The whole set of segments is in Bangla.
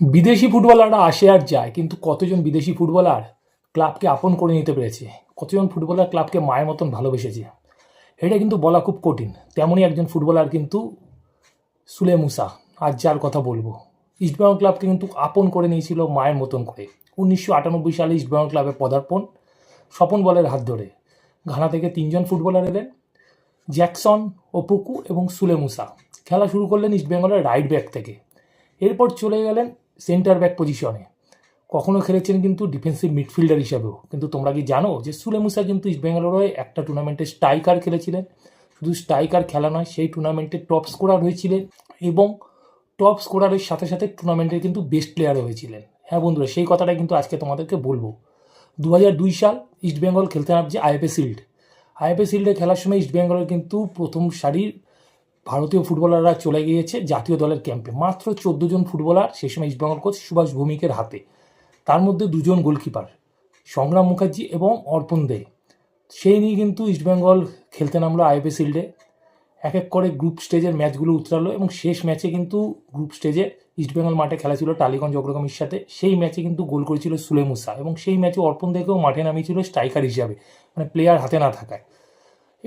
বিদেশি ফুটবলাররা আসে আর যায়, কিন্তু কতজন বিদেশি ফুটবলার ক্লাবকে আপন করে নিতে পেরেছে? কতজন ফুটবলার ক্লাবকে মায়ের মতন ভালোবেসেছে? এটা কিন্তু বলা খুব কঠিন। তেমনই একজন ফুটবলার কিন্তু সুলে মুসা, আজ যার কথা বলব। ইস্টবেঙ্গল ক্লাবকে কিন্তু আপন করে নিয়েছিল মায়ের মতন করে। উনিশশো আটানব্বই সালে ইস্টবেঙ্গল ক্লাবে পদার্পণ, স্বপন বলের হাত ধরে। ঘানা থেকে তিনজন ফুটবলার এলেন, জ্যাকসন ওপুকু এবং সুলে মুসা। খেলা শুরু করলেন ইস্টবেঙ্গলের রাইট ব্যাক থেকে। এরপর চলে গেলেন সেন্টার ব্যাক পজিশনে। কখনো খেলেছেন কিন্তু ডিফেন্সিভ মিডফিল্ডার হিসাবেও। কিন্তু তোমরা কি জানো যে সুলে মুসা কিন্তু ইস্টবেঙ্গলের হয়ে একটা টুর্নামেন্টে স্ট্রাইকার খেলেছিলেন। শুধু স্ট্রাইকার খেলা নয়, সেই টুর্নামেন্টে টপ স্কোরার হয়েছিলেন এবং টপ স্কোরারের সাথে সাথে টুর্নামেন্টের কিন্তু বেস্ট প্লেয়ারও হয়েছিলেন। হ্যাঁ বন্ধুরা, সেই কথাটা কিন্তু আজকে তোমাদেরকে বলব। দু দুই সাল ইস্টবেঙ্গল খেলতে নামছে আইএফএ শিল্ড আইএফএ শিল্ডে খেলার সময় ইস্টবেঙ্গলের কিন্তু প্রথম সারির ভারতীয় ফুটবলাররা চলে গিয়েছে জাতীয় দলের ক্যাম্পে। মাত্র চোদ্দ জন ফুটবলার সেই সময় ইস্টবেঙ্গল কোচ সুভাষ ভৌমিকের হাতে। তার মধ্যে দুজন গোলকিপার সংগ্রাম মুখার্জি এবং অর্পণ দে। সেই নিয়ে কিন্তু ইস্টবেঙ্গল খেলতে নামলো আইএফএ শিল্ডে এক এক করে গ্রুপ স্টেজের ম্যাচগুলো উতরালো এবং শেষ ম্যাচে কিন্তু গ্রুপ স্টেজে ইস্টবেঙ্গল মাঠে খেলা ছিল টালিগঞ্জ অগ্রগামীর সাথে। সেই ম্যাচে কিন্তু গোল করেছিল সুলে মুসা এবং সেই ম্যাচে অর্পণ দেখেও মাঠে নামিয়েছিল স্ট্রাইকার হিসাবে মানে প্লেয়ার হাতে না থাকায়।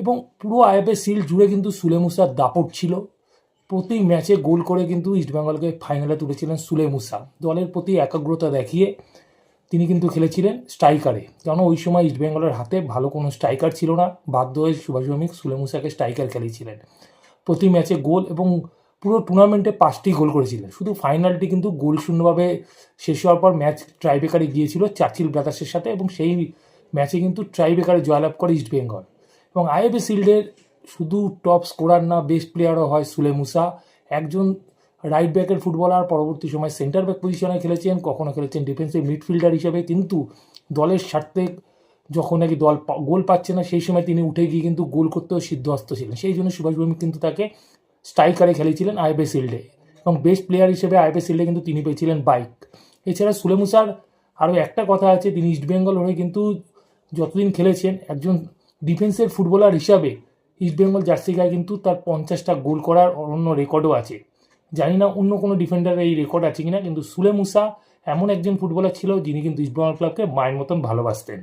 এবং পুরো আইএফএ সিল জুড়ে কিন্তু সুলে মুসার দাপট ছিল। প্রতি ম্যাচে গোল করে কিন্তু ইস্টবেঙ্গলকে ফাইনালে তুলেছিলেন সুলে মুসা দলের প্রতি একাগ্রতা দেখিয়ে তিনি কিন্তু খেলেছিলেন স্ট্রাইকারে। কেন ওই সময় ইস্টবেঙ্গলের হাতে ভালো কোনো স্ট্রাইকার ছিল না। বাধ্য হয়ে সুভাষ ভৌমিক সুলে মুসাকে স্ট্রাইকার খেলেছিলেন। প্রতি ম্যাচে গোল এবং পুরো টুর্নামেন্টে পাঁচটি গোল করেছিলেন। শুধু ফাইনালটি কিন্তু গোল শূন্যভাবে শেষ হওয়ার পর ম্যাচ ট্রাইবেকারে গিয়েছিল চার্চিল ব্রাদার্সের সাথে এবং সেই ম্যাচে কিন্তু ট্রাইবেকারে জয়লাভ করে ইস্টবেঙ্গল এবং আইএফএ শিল্ডের শুধু টপ স্কোরার না বেস্ট প্লেয়ারও হয় সুলে মুসা। একজন রাইট ব্যাকের ফুটবলার পরবর্তী সময় সেন্টার ব্যাক পজিশনে খেলেছেন, কখনো খেলেছেন ডিফেন্সিভ মিডফিল্ডার হিসেবে, কিন্তু দলের স্বার্থে যখন নাকি দল গোল পাচ্ছে না, সেই সময় তিনি উঠে গিয়ে কিন্তু গোল করতেও সিদ্ধহস্ত ছিলেন। সেই জন্য সুভাষ ভৌমিক কিন্তু তাকে স্ট্রাইকারে খেলেছিলেন আইএফএ শিল্ডে এবং বেস্ট প্লেয়ার হিসেবে আইএফএ শিল্ডে কিন্তু তিনি পেয়েছিলেন বাইক এছাড়া সুলেমুসার আরও একটা কথা আছে, তিনি ইস্টবেঙ্গল হয়ে কিন্তু যতদিন খেলেছেন, একজন ডিফেন্সের ফুটবলার হিসাবে ইস্টবেঙ্গল জার্সি গায়ে কিন্তু তার পঞ্চাশটা গোল করার অন্য রেকর্ডও আছে। জানি না অন্য কোনো ডিফেন্ডারের এই রেকর্ড আছে কিনা, কিন্তু সুলে মুসা এমন একজন ফুটবলার ছিল যিনি কিন্তু ইস্টবেঙ্গল ক্লাবকে মায়ের মতন ভালোবাসতেন।